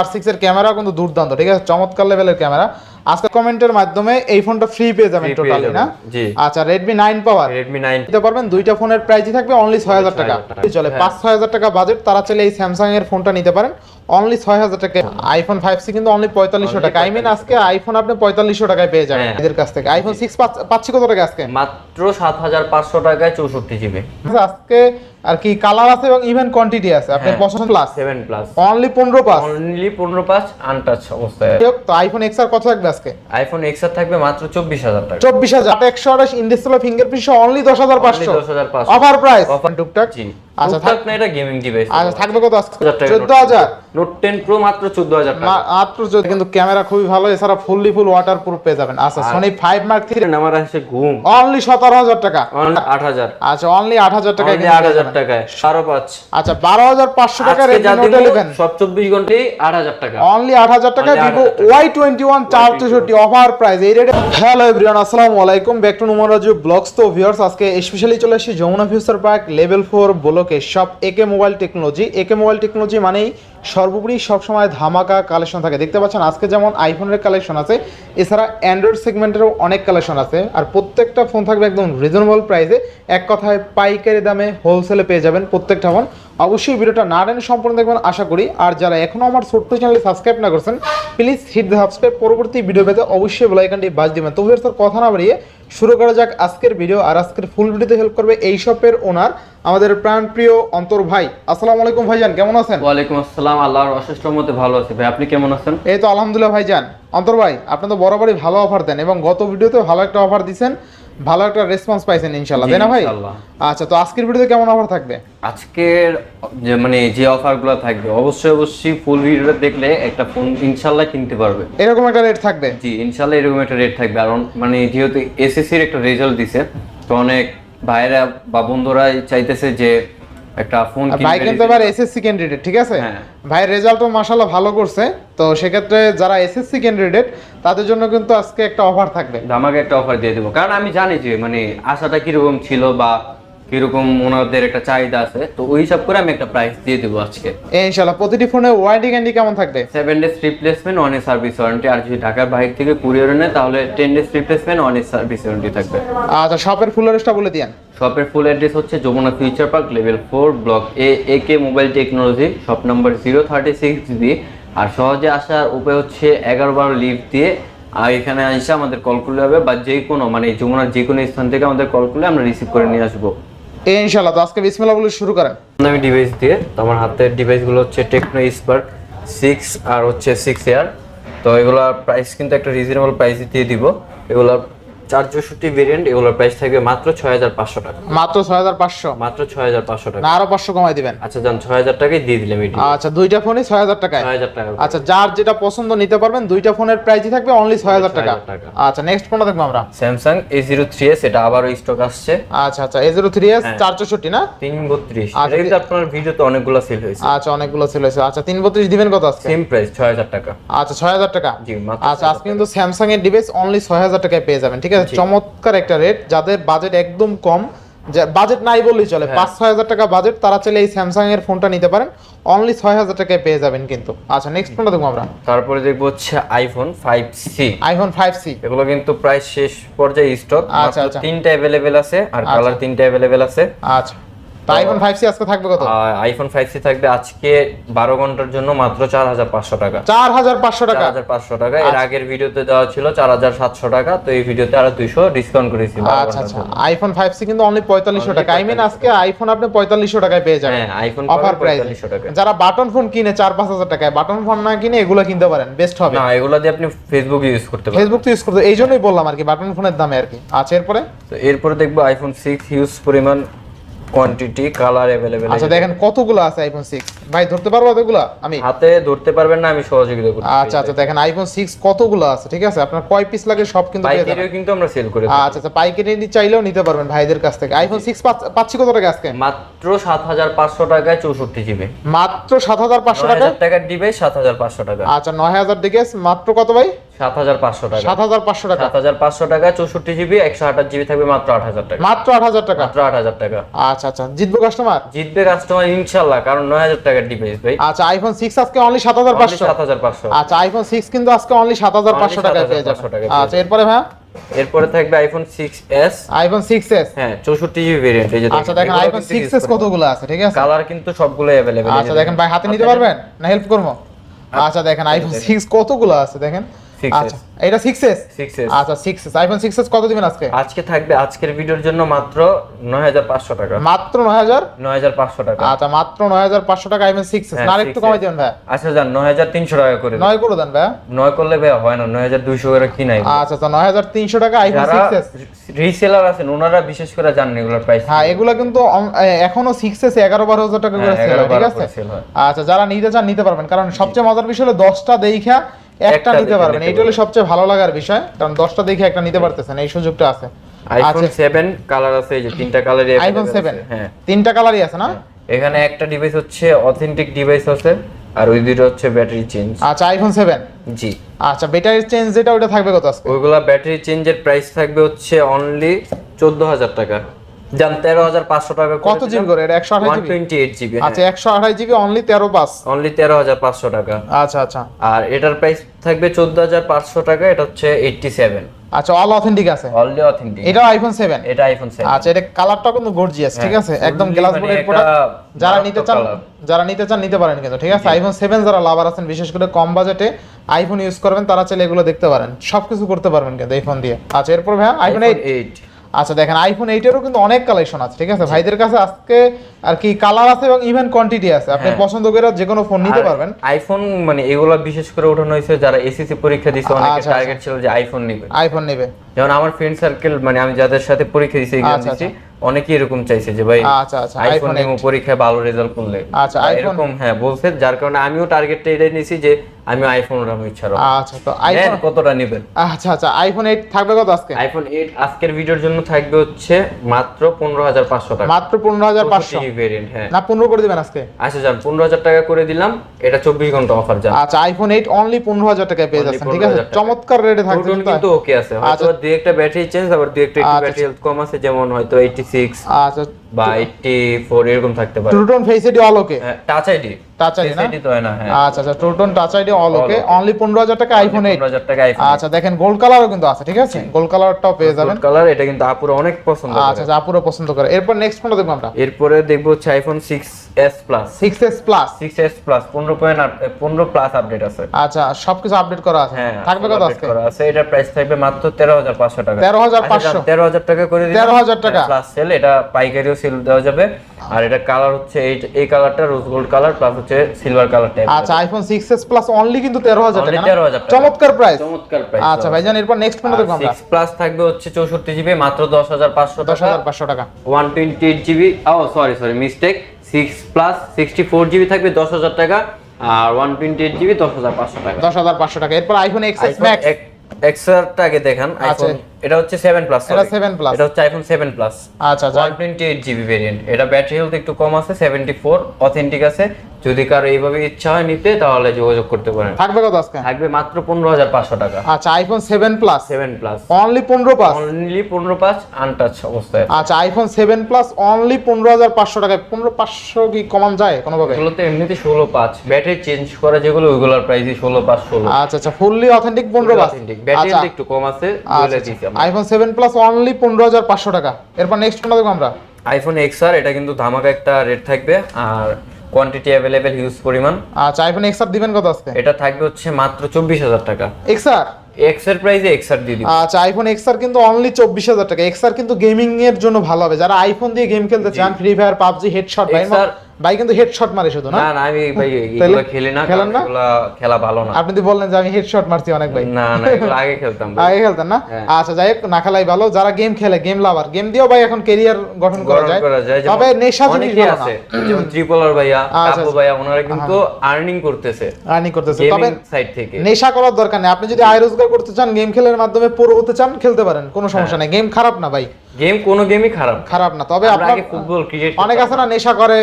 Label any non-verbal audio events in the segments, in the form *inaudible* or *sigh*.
আর সিক্সের ক্যামেরাও ক্যামেরা কিন্তু দুর্দান্ত ঠিক আছে? চমৎকার লেভেলের ক্যামেরা আজকে কমেন্টের মাধ্যমে এই ফোনটা ফ্রি পেয়ে যাবেন টোটালি না? আচ্ছা Redmi nine power Redmi nine দিতে পারবেন দুইটা ফোনের প্রাইসই থাকবে অনলি ছয় হাজার টাকা। 6,000 টাকা। চলে হ্যাঁ। পাঁচ ছয় হাজার টাকা বাজেট তারা চাইলে এই স্যামসাং এর ফোনটা নিতে পারেন। অনলি ছয় হাজার টাকা। আইফোন ফাইভ সি কিন্তু অনলি পঁয়তাল্লিশশো Only টাকা। আই মিন আজকে আইফোন আপনি পঁয়তাল্লিশশো টাকায় পেয়ে যাবেন হ্যাঁ। এদের কাছ থেকে। আইফোন সিক্স পাচ্ছি কত টাকা আজকে? মাত্র সাত হাজার পাঁচশো টাকায় চৌষট্টি জিবি আজকে আর কি কালার আছে এবং ইভেন কোয়ান্টিটি আছে? আপনি হ্যাঁ। পছন্দ প্লাস সেভেন প্লাস অনলি পনেরো পাস অনলি পনেরো পাঁচ আনটাচ অবস্থায় তো আইফোন এক্স আর কত থাকবে আজকে? আইফোন এক্স থাকবে মাত্র চব্বিশ হাজার টাকা। চব্বিশ হাজার। একশো আঠাশ ইনডিসপ্লে ফিঙ্গারপ্রিন্ট সহ অনলি দশ হাজার পাঁচশো। দশ হাজার পাঁচশো। অফার প্রাইস টুকটাক? জি। আচ্ছা, টুকটাক না এটা গেমিং ডিভাইস আচ্ছা থাকবে কত? আজকে হাজার টাকা চোদ্দ হাজার। নোট টেন প্রো মাত্র চোদ্দ হাজার টাকা। মাত্র কিন্তু ক্যামেরা খুবই ভালো এছাড়া ফুললি ফুল ওয়াটার পেয়ে যাবেন। আচ্ছা সোনি ফাইভ মার্ক থ্রি আমার আসে ঘুম। অনলি টাকা। আট হাজার। আচ্ছা অনলি আট হাজার টাকা অনলি আট হাজার টাকায় বারো পাঁচ। আচ্ছা বারো হাজার পাঁচশো টাকা রেডমি নোট দিব, ইলেভেন সব চব্বিশ ঘন্টায় আট হাজার টাকা। অনলি আট হাজার টাকা ভিভো 8,000 টাকা। ওয়াই টোয়েন্টি ওয়ান চার চৌষট্টি অফার প্রাইস এই রেটে হ্যালো এভরিওয়ান আসসালামু আলাইকুম। ব্যাক টু নুমরাজু ব্লগস তো ভিউয়ার্স আজকে স্পেশালি চলে আসি Jamuna future park level four ব্লকে সব A K mobile technology A K mobile technology মানেই সর্বোপরি সবসময় ধামাকা কালেকশন থাকে। দেখতে পাচ্ছেন, আজকে যেমন আইফোনের কালেকশন আছে, এছাড়া অ্যান্ড্রয়েড সেগমেন্টেরও অনেক কালেকশন আছে। আর প্রত্যেকটা ফোন থাকবে একদম রিজনেবল প্রাইসে এক কথায় পাইকারি দামে হোলসেলে পেয়ে যাবেন প্রত্যেকটা ফোন অবশ্যই ভিডিওটা না টেনে সম্পূর্ণ দেখবেন, আশা করি। আর যারা এখনও আমার ছোট্ট চ্যানেলে সাবস্ক্রাইব না করছেন প্লিজ হিট দ্য সাবস্ক্রাইব পরবর্তী ভিডিও পেতে অবশ্যই বেলাইকানটি বাজ দিবেন। তো স্যার কথা না বাড়িয়ে শুরু করা যাক আজকের ভিডিও আর আজকের ফুল ভিডিওতে হেল্প করবে এই শপের ওনার আমাদের প্রাণপ্রিয় অন্তর ভাই। আসসালামু আলাইকুম ভাইজান কেমন আছেন? ওয়ালাইকুম আসসালাম আল্লাহর অশেষ রহমতে ভালো আছি। ভাই আপনি কেমন আছেন? এই তো আলহামদুলিল্লাহ ভাইজান। অন্তর ভাই আপনি তো বরাবরই ভালো অফার দেন এবং গত ভিডিওতে ভালো একটা অফার দিছেন। ভালো একটা রেসপন্স পাইছেন ইনশাল্লাহ জি, তাই না ভাই? ইনশাআল্লাহ। আচ্ছা তো আজকের ভিডিওতে কেমন অফার থাকবে? আজকের যে মানে যে অফারগুলো থাকবে অবশ্যই অবশ্যই ফুল ভিডিওটা দেখলে একটা ফোন ইনশাল্লাহ কিনতে পারবে। এরকম একটা রেট থাকবে? জি ইনশাল্লাহ এরকম একটা রেট থাকবে। কারণ মানে যেহেতু এসএসসির একটা রেজাল্ট দিছে তো অনেক ভাইরা বা বন্ধুরাই চাইতেছে যে একটা ফোন কিনে ভাই কিন্তু এবার এসএসসি ক্যান্ডিডেট ঠিক আছে? হ্যাঁ। ভাই রেজাল্টও মাশাআল্লাহ ভালো করছে তো সেক্ষেত্রে যারা এসএসসি ক্যান্ডিডেট তাদের জন্য কিন্তু আজকে একটা অফার থাকবে। আমাকে একটা অফার দিয়ে দেবো। কারণ আমি জানি যে মানে আশাটা কীরকম ছিল বা কীরকম ওনাদের একটা চাহিদা আছে তো ওই হিসাব করে আমি একটা প্রাইস দিয়ে দেবো আজকে। ইনশাআল্লাহ প্রতিটি ফোনে ওয়ারেন্টি ক্যান্ডি কেমন থাকবে? সেভেন ডেজ রিপ্লেসমেন্ট এর সার্ভিস ওয়ারেন্টি আর যদি ঢাকার বাইরে থেকে কুরিয়ারে নেয় তাহলে টেন ডেজ রিপ্লেসমেন্ট এর সার্ভিস ওয়ারেন্টি থাকবে। আচ্ছা শপের ফুল অ্যাড্রেসটা বলে দিয়েন। শপের ফুল অ্যাড্রেস হচ্ছে Jamuna future park level four block A A K mobile technology shop number zero thirty six B আর সহজে আসার উপায় হচ্ছে এগারো বারো লিফট দিয়ে আর এখানে এসে আমাদের কল করলে হবে বা যে কোনো মানে যমুনার যে কোনো স্থান থেকে আমাদের কল করলে আমরা রিসিভ করে নিয়ে আসব। ইনশাআল্লাহ, তো আজকে বিসমিল্লাহ বলে শুরু করেন। আমি ডিভাইস দিয়ে, তো আমার হাতের ডিভাইসগুলো হচ্ছে টেকনো স্পার্ক সিক্স আর হচ্ছে সিক্স এয়ার তো এগুলোর প্রাইস কিন্তু একটা রিজনেবল প্রাইসে দিয়ে দিব। এগুলোর চার চৌষট্টি ভেরিয়েন্ট এগুলোর প্রাইস থাকবে মাত্র ছয় হাজার পাঁচশো টাকা মাত্র ছয় হাজার পাঁচশো মাত্র ছয় হাজার পাঁচশো টাকা না আরও পাঁচশো কমাই দিবেন আচ্ছা যান ছয় হাজার টাকাই দিয়ে দিলাম এটি আচ্ছা দুইটা ফোনই ছয় হাজার টাকায় ছয় হাজার টাকা আচ্ছা যার যেটা পছন্দ নিতে পারবেন দুইটা ফোনের প্রাইসই থাকবে অনলি ছয় হাজার টাকা 6,000 টাকা। আচ্ছা নেক্সট ফোনটা দেখব আমরা Samsung A zero three S এটা আবারও স্টক আসছে আচ্ছা আচ্ছা এ জিরো থ্রি এস চার চৌষট্টি না তিন বত্রিশ আচ্ছা, এটা কিন্তু আপনার ভিডিওতে অনেকগুলো সেল হয়েছে আচ্ছা অনেকগুলো ছিল আচ্ছা তিন বত্রিশ দিবেন কত আজকে সেম প্রাইস ছয় হাজার টাকা আচ্ছা ছয় হাজার টাকা জি আচ্ছা আজকে কিন্তু স্যামসাং এর ডিভাইস অনলি ছয় হাজার টাকায় পেয়ে যাবেন ঠিক আছে চমৎকার একটা রেট যাদের বাজেট একদম কম বাজেট নাই বললেই চলে। হ্যাঁ। পাঁচ ছয় হাজার টাকা বাজেট তারা চাইলে এই স্যামসাং এর ফোনটা নিতে পারেন। অনলি ছয় হাজার টাকায় পেয়ে যাবেন কিন্তু। আচ্ছা নেক্সট ফোনটা দেখব আমরা। তারপরে দেখব হচ্ছে iPhone five C iPhone five C এগুলো কিন্তু প্রায় শেষ পর্যায়ে স্টক আচ্ছা, আচ্ছা। তিনটা অ্যাভেলেবেল আছে আর কালার তিনটা অ্যাভেলেবেল আছে। আচ্ছা। আইফোন ফাইভ সি আজকে থাকবে কত? আইফোন ফাইভ সি থাকবে আজকে বারো ঘণ্টার জন্য মাত্র চার হাজার পাঁচশো টাকা। চার হাজার পাঁচশো টাকা? হাজার পাঁচশো টাকা। এর আগের ভিডিওতে দেওয়া ছিল চার হাজার সাতশো টাকা তো এই ভিডিওতে আরও দুইশো ডিসকাউন্ট করেছি আচ্ছা আচ্ছা। আইফোন ফাইভ সি কিন্তু অনলি পঁয়তাল্লিশশো Only টাকা আই মিন আজকে আইফোন আপনি পঁয়তাল্লিশশো টাকায় পেয়ে যাবেন। হ্যাঁ আইফোন অফার প্রাইস টাকা। যারা বাটন ফোন কিনে চার পাঁচ হাজার টাকায় বাটন ফোন না কিনে এগুলো কিনতে পারেন। বেস্ট হবে। না এগুলো দিয়ে আপনি ফেসবুক ইউজ করতে পারেন। ফেসবুক তো ইউজ করতে এই জন্যই বললাম আর কি বাটন ফোনের দামে আর কি। আচ্ছা এরপরে? তো এরপরে দেখব আইফোন সিক্স হিউজ পরিমাণ কোয়ান্টিটি কালার অ্যাভেলেবেল আচ্ছা দেখেন কতগুলো আছে আইফোন সিক্স ভাই ধরতে পারব এতগুলো? আমি? হাতে ধরতে পারবেন না আমি সহযোগিতা করতে আচ্ছা আচ্ছা দেখেন আইফোন সিক্স কতগুলো আছে ঠিক আছে? আপনার কয় পিস লাগে সব কিন্তু পাইকারিও কিন্তু আমরা সেল করে দিই। আচ্ছা আচ্ছা পাইকারি নিতে চাইলেও নিতে পারবেন ভাইদের কাছ থেকে। আইফোন সিক্স পাচ্ছি কত টাকা আজকে? মাত্র সাত হাজার পাঁচশো টাকায় চৌষট্টি জিবি মাত্র সাত হাজার পাঁচশো নয় টাকা হাজার টাকার ডিভাইস সাত হাজার পাঁচশো টাকা। আচ্ছা নয় হাজার দিকে মাত্র কত ভাই? সাত হাজার পাঁচশো টাকা। সাত হাজার পাঁচশো টাকা? সাত হাজার পাঁচশো টাকা চৌষট্টি জিবি একশো আঠাশ জিবি থাকবে মাত্র আট হাজার টাকা। মাত্র আট হাজার টাকা? মাত্র আট হাজার টাকা। আচ্ছা আচ্ছা। আচ্ছা কাস্টমার জিতবে কাস্টমার ইনশাল্লাহ কারণ নয় হাজার টাকার ডিভাইস ভাই। আচ্ছা আইফোন সিক্স আজকে অনলি সাত হাজার পাঁচশো? সাত হাজার পাঁচশো। আচ্ছা আইফোন সিক্স কিন্তু আজকে অনলি সাত হাজার পাঁচশো Only পেয়ে 7,500 যাবেন। টাকায় পেয়ে আচ্ছা এরপরে ভাই এরপরে থাকবে আইফোন সিক্স আইফোন হ্যাঁ চৌষট্টি জিবি ভেরিয়েন্ট এই যে আচ্ছা দেখেন আইফোন কতগুলো আছে ঠিক আছে? কালার কিন্তু সবগুলো অ্যাভেলেবেল আচ্ছা দেখেন। ভাই হাতে নিতে পারবেন? না হেল্প করব? আচ্ছা দেখেন আইফোন সিক্স কতগুলো আছে দেখেন? 6s আচ্ছা এটা সিক্স এস সিক্স এস আচ্ছা সিক্স আইফোন সিক্স কত দিবেন আজকে? আজকে থাকবে আজকের ভিডিওর জন্য মাত্র নয় হাজার পাঁচশো টাকা। মাত্র নয় হাজার? নয় হাজার পাঁচশো টাকা। আচ্ছা মাত্র নয় হাজার পাঁচশো টাকা আইফোন সিক্স হ্যাঁ, না আরেকটু 6s কমাই দেবেন ভাই। আচ্ছা যান নয় হাজার তিনশো টাকা করে নয় করে দেন ভাই। নয় করলে ভাই হয় না নয় হাজার দুইশো করে কিনাই। আচ্ছা আচ্ছা নয় হাজার তিনশো টাকা আইফোন যারা রিসেলার আছেন ওনারা বিশেষ করে জানেন এগুলোর প্রাইস হ্যাঁ এগুলো কিন্তু এখনও সিক্স এস এগারো বারো হাজার টাকা করে হ্যাঁ, সেল ঠিক আছে? করে। আচ্ছা যারা নিতে চান নিতে পারবেন। কারণ সবচেয়ে মজার বিষয় হলো দশটা দেখা একটা নিতে পারবেন। এইটা হলো সবচেয়ে ভালো লাগার বিষয় কারণ দশটা দেখে একটা নিতে পারতেছেন এই সুযোগটা আছে। আইফোন আচ্ছা সেভেন কালার আছে এই যে তিনটা কালারই আইফোন সেভেন হ্যাঁ। তিনটা কালারই আছে না? এখানে একটা ডিভাইস হচ্ছে অথেন্টিক ডিভাইস আছে আর ওই দুটো হচ্ছে ব্যাটারি চেঞ্জ আচ্ছা আইফোন সেভেন জি। আচ্ছা ব্যাটারি চেঞ্জ যেটা ওটা থাকবে কত আজকে? ওইগুলা ব্যাটারি চেঞ্জের প্রাইস থাকবে হচ্ছে অনলি চোদ্দ হাজার টাকা। হাজার পাঁচশো টাকা কত জিবি করে? এটা একশো আঠাশ one GB twenty eight GB আচ্ছা একশো আঠাশ জিবি অনলি তেরো পাঁচ। অনলি তেরো হাজার পাঁচশো টাকা। আচ্ছা আচ্ছা। আর এটার প্রাইস থাকবে চোদ্দ হাজার পাঁচশো টাকা এটা হচ্ছে এইটটি সেভেন আচ্ছা অল অথেন্টিক আছে? অথেন্টিক এটাও আইফোন সেভেন এটা আইফোন সেভেন আচ্ছা এটা কালারটা কিন্তু গর্জিয়াস ঠিক আছে? হ্যাঁ, একদম গ্লাস বোর্ডের প্রোডাক্ট যারা নিতে চান যারা নিতে চান নিতে পারেন কিন্তু ঠিক আছে? আইফোন সেভেন যারা লাভার আছেন বিশেষ করে কম বাজেটে আইফোন ইউজ করবেন তারা চাইলে এগুলো দেখতে পারেন। সবকিছু করতে পারবেন কিন্তু এই ফোন দিয়ে। আচ্ছা এরপর ভাই আইফোন এইট এইট আচ্ছা দেখেন আইফোন এইটেরও কিন্তু অনেক কালেকশন আছে ঠিক আছে? ভাইদের কাছে আজকে আর কি কালার আছে এবং ইভেন কোয়ান্টিটি আছে। আপনি হ্যাঁ। পছন্দ করে যে কোনো ফোন নিতে পারবেন। আইফোন মানে এগুলো বিশেষ করে ওঠানো হয়েছে যারা এসএসসি পরীক্ষা দিছে অনেকে আচ্ছা, টার্গেট ছিল যে আইফোন নিবে। আইফোন নেবে। যেমন আমার ফ্রেন্ড সার্কেল মানে আমি যাদের সাথে পরীক্ষা দিছি এক্সাম আচ্ছা, দিছি অনেকেই এরকম চাইছে যে ভাই আচ্ছা আচ্ছা আইফোন নিবো পরীক্ষায় ভালো রেজাল্ট করলে আচ্ছা, এরকম হ্যাঁ বলছে যার কারণে আমিও টার্গেটটা এটাই নিয়েছি যে আমি আইফোন ওঠানো ইচ্ছা রাখি আচ্ছা তো আইফোন কতটা নেবেন? আচ্ছা আচ্ছা আইফোন এইট থাকবে কত আজকে? আইফোন এইট আজকের ভিডিওর জন্য থাকবে হচ্ছে মাত্র পনেরো হাজার পাঁচশো টাকা। মাত্র পনেরো হাজার পাঁচশো। ভেরিয়েন্ট হ্যাঁ। না পনেরো করে দিবেন আজকে? আচ্ছা যান পনেরো হাজার টাকা করে দিলাম। এটা চব্বিশ ঘণ্টা অফার যান। আচ্ছা আইফোন এইট অনলি পনেরো হাজার টাকায় পেয়ে যাচ্ছেন ঠিক আছে? চমৎকার রেটে থাকবে কিন্তু ওকে আছে। হয়তো আচ্ছা। দুই একটা ব্যাটারি চেঞ্জ আবার দুই একটা একটু আচ্ছা, ব্যাটারি হেলথ কম আছে যেমন হয়তো এইটটি সিক্স আচ্ছা বা এইটটি ফোর এরকম থাকতে পারে। True tone face ID all okay touch ID touch ID না? তো হয় না হ্যাঁ। আচ্ছা আচ্ছা true tone touch ID all okay only পনেরো হাজার টাকা আইফোন এইট পনেরো হাজার টাকা আইফোন আচ্ছা দেখেন গোল্ড কালারও কিন্তু আছে ঠিক আছে? গোল্ড কালারটাও পেয়ে যাবেন। কালার এটা কিন্তু আপুরা অনেক পছন্দ করে। আচ্ছা আচ্ছা পছন্দ করে। এরপর নেক্সট দেখব আমরা। এরপরে দেখব হচ্ছে iPhone six S plus six S plus six S plus পনেরো পয়েন্ট পনেরো প্লাস আপডেট আছে। আচ্ছা সবকিছু আপডেট করা আছে। হ্যাঁ থাকবে কত আজকে? করা আছে। এটার প্রাইস থাকবে মাত্র তেরো হাজার পাঁচশো টাকা। 13,500 তেরো হাজার টাকা করে দিলাম। 13,000 টাকা? প্লাস সেল এটা পাইকারিও সেল দেওয়া যাবে। আর এটা কালার হচ্ছে এই এই কালারটা রোজ গোল্ড কালার প্লাস হচ্ছে সিলভার কালার টাইপ আচ্ছা iPhone six S plus only কিন্তু তেরো হাজার Only টাকা 13,000 টাকা। চমৎকার প্রাইস চমৎকার প্রাইস আচ্ছা ভাইজান এরপর নেক্সট কোনটা দেখব আমরা। সিক্স প্লাস থাকবে হচ্ছে চৌষট্টি জিবি মাত্র দশ হাজার পাঁচশো দশ টাকা হাজার পাঁচশো টাকা। One twenty eight GB oh sorry sorry mistake six plus sixty four GB থাকবে দশ হাজার টাকা আর ওয়ান টোয়েন্টি এইট জিবি দশ হাজার পাঁচশো টাকা। দশ হাজার পাঁচশো টাকা। এরপর আইফোন আইফোন ম্যাক্স এক্সআরটা আগে দেখান। আইফোন এটা হচ্ছে সেভেন প্লাস এটা 7 plus। এটা হচ্ছে আইফোন সেভেন প্লাস আচ্ছা আচ্ছা। One twenty eight GB variant এটা ব্যাটারি হেলথ একটু কম আছে সেভেন্টি ফোর অথেন্টিক আছে। যদি কারও এইভাবে ইচ্ছা হয় নিতে তাহলে যোগাযোগ করতে পারেন। থাকবে কত আজকে? থাকবে মাত্র পনেরো হাজার পাঁচশো টাকা। আচ্ছা iPhone seven plus seven plus only পনেরো পাঁচ? অনলি পনেরো পাঁচ আনটাচ অবস্থায়। আচ্ছা আইফোন সেভেন প্লাস অনলি পনেরো হাজার পাঁচশো টাকায়। পনেরো পাঁচশো কি কমান যায় কোনোভাবে? এগুলোতে এমনিতে ষোলো পাঁচ। ব্যাটারি চেঞ্জ করা যেগুলো ওইগুলোর প্রাইসই ষোলো পাঁচ ষোলো। আচ্ছা আচ্ছা ফুললি অথেন্টিক পনেরো পাঁচ। ব্যাটারি আচ্ছা। একটু কম আছে বলে দিছি আমরা। আইফোন সেভেন প্লাস অনলি পনেরো হাজার পাঁচশো টাকা। এরপর নেক্সট কোনটা দেখব আমরা? আইফোন এক্সআর এটা কিন্তু ধামাকা একটা রেট থাকবে আর কোয়ান্টিটি অ্যাভেলেবেল হিউজ পরিমাণ। আচ্ছা আইফোন এক্স আর দিবেন কত আজকে? এটা থাকবে হচ্ছে মাত্র চব্বিশ হাজার টাকা। X R? এক্সের প্রাইসে এক্সআর দিয়ে দিব। আচ্ছা আইফোন এক্স আর কিন্তু অনলি চব্বিশ হাজার টাকা। এক্স আর কিন্তু গেমিং এর জন্য ভালো হবে। যারা আইফোন দিয়ে গেম খেলতে চান ফ্রি ফায়ার পাবজি হেডশট ভাই XR ভাই কিন্তু হেডশট মারে শুধু না? না আমি ভাই এগুলো খেলি না খেলেন না? খেলা ভালো না। আপনি তো বললেন যে আমি হেডশট মারছি অনেক ভাই। না না এগুলো আগে খেলতাম আগে খেলতেন না? হ্যাঁ। আচ্ছা যাই না খেলাই ভালো। যারা গেম খেলে গেম লাভার গেম দিয়েও ভাই এখন কেরিয়ার গঠন করা যায়। তবে নেশা জিনিস ভালো না যেমন ভাইয়া আচ্ছা, কাপু ভাইয়া ওনারা কিন্তু আর্নিং করতেছে। আর্নি করতেছে। তবে সাইড থেকে। নেশা করার দরকার নেই। আপনি যদি আয় রোজগার করতে চান গেম খেলার মাধ্যমে পুরো হতে চান খেলতে পারেন। কোনো সমস্যা নাই। গেম খারাপ না ভাই। গেম কোনো গেমই খারাপ খারাপ না তবে আপনার ফুটবল ক্রিকেট অনেক আছে না নেশা করে